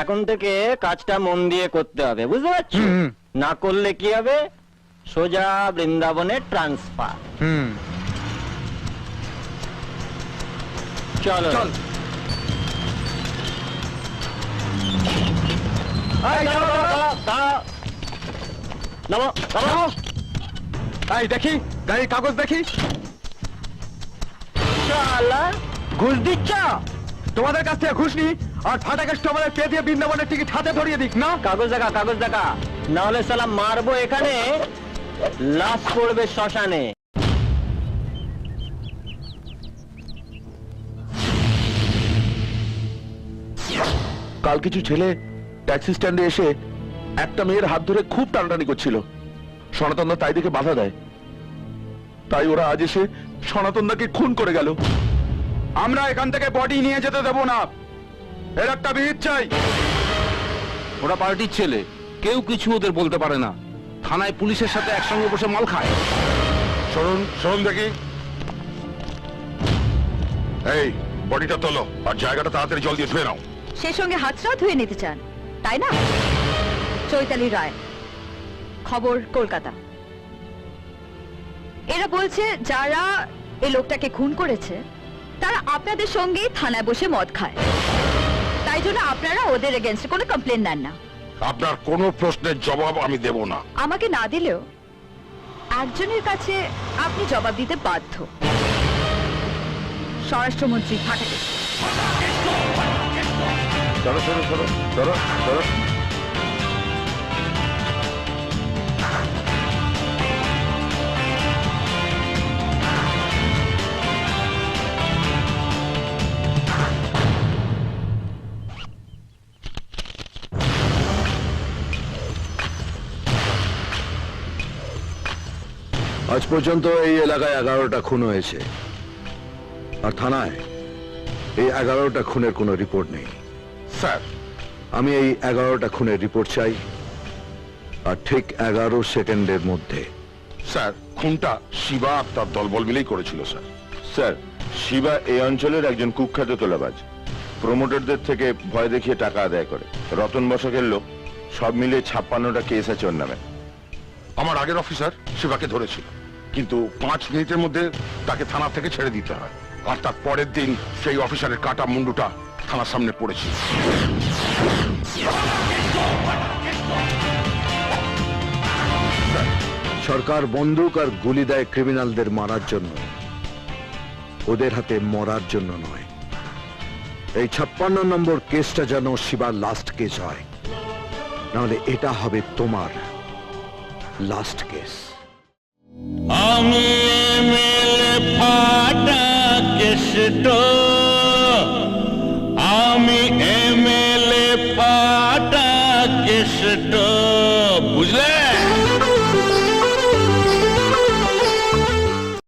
এখন থেকে কাজটা মন দিয়ে করতে হবে বুঝতে পারছ? না করলে কি হবে? সোজা বৃন্দাবনে ট্রান্সফার হুম। চলো। চল। এই, দেখি। গাড়ির কাগজ দেখি। ঘুষ দিচ্ছ? তোমাদের কাছ থেকে ঘুষ নি আর ফাটাকে আমাদের পে দিয়ে বৃন্দাবনের টিকিট হাতে ধরিয়ে দিক না? কাগজ দেখা কাগজ দেখা। না হলে সালা মারবো এখানে। লাশ পড়বে শ্মশানে। কাল কিছু ছেলে ট্যাক্সি স্ট্যান্ডে এসে একটা মেয়ের হাত ধরে খুব টানাটানি করছিল। সনাতনদা তাই দেখে বাধা দেয়। তাই ওরা আজ এসে সনাতনদাকে খুন করে গেল। আমরা এখান থেকে বডি নিয়ে যেতে দেবো না। এর একটা বিহিত চাই। ওরা পার্টির ছেলে। কেউ কিছু ওদের বলতে পারে না। থানায় পুলিশের সাথে একসঙ্গে বসে মাল খায়। শুনুন শুনুন দেখি। এই বডিটা তোলো আর জায়গাটা তাড়াতাড়ি জল দিয়ে ধুয়ে নাও। সেই সঙ্গে হাতটাও ধুয়ে নিতে চান তাই না? চৈতালি রায় খবর কলকাতা। এরা বলছে যারা এই লোকটাকে খুন করেছে তারা আপনাদের সঙ্গেই থানায় বসে মদ খায়। তাই জন্য আপনারা ওদের এগেনস্টে কোনো কমপ্লেন নেন না। আপনার কোনো প্রশ্নের জবাব আমি দেব না। আমাকে না দিলেও একজনের কাছে আপনি জবাব দিতে বাধ্য। স্বরাষ্ট্রমন্ত্রী ফাটাকে চলো চলো চলো চলো ধরো। আজ পর্যন্ত এই এলাকায় এগারোটা খুন হয়েছে। আর থানায় এই এগারোটা খুনের কোনো রিপোর্ট নেই। স্যার। আমি এই এগারোটা খুনের রিপোর্ট চাই আর ঠিক এগারো সেকেন্ডের মধ্যে। স্যার খুনটা শিবা আর তার দলবল মিলেই করেছিল স্যার। স্যার শিবা এই অঞ্চলের একজন কুখ্যাত তোলাবাজ। প্রমোটারদের থেকে ভয় দেখিয়ে টাকা আদায় করে। রতন বসাকের লোক সব মিলিয়ে ছাপ্পান্নটা কেস আছে ওর নামে। আমার আগের অফিসার শিবাকে ধরেছিল। কিন্তু পাঁচ মিনিটের মধ্যে তাকে থানা থেকে ছেড়ে দিতে হয়। আর তার পরের দিন সেই অফিসারের কাটা মুন্ডুটা থানার সামনে পড়েছে। সরকার বন্দুক আর গুলি দেয় ক্রিমিনালদের মারার জন্য। ওদের হাতে মরার জন্য নয়। এই ছাপ্পান্ন নম্বর কেসটা যেন শিবার লাস্ট কেস হয়। নাহলে এটা হবে তোমার লাস্ট কেস আমি এমএলএ ফাটা কেষ্ট। আমি এমএলএ ফাটা কেষ্ট। বুঝলে?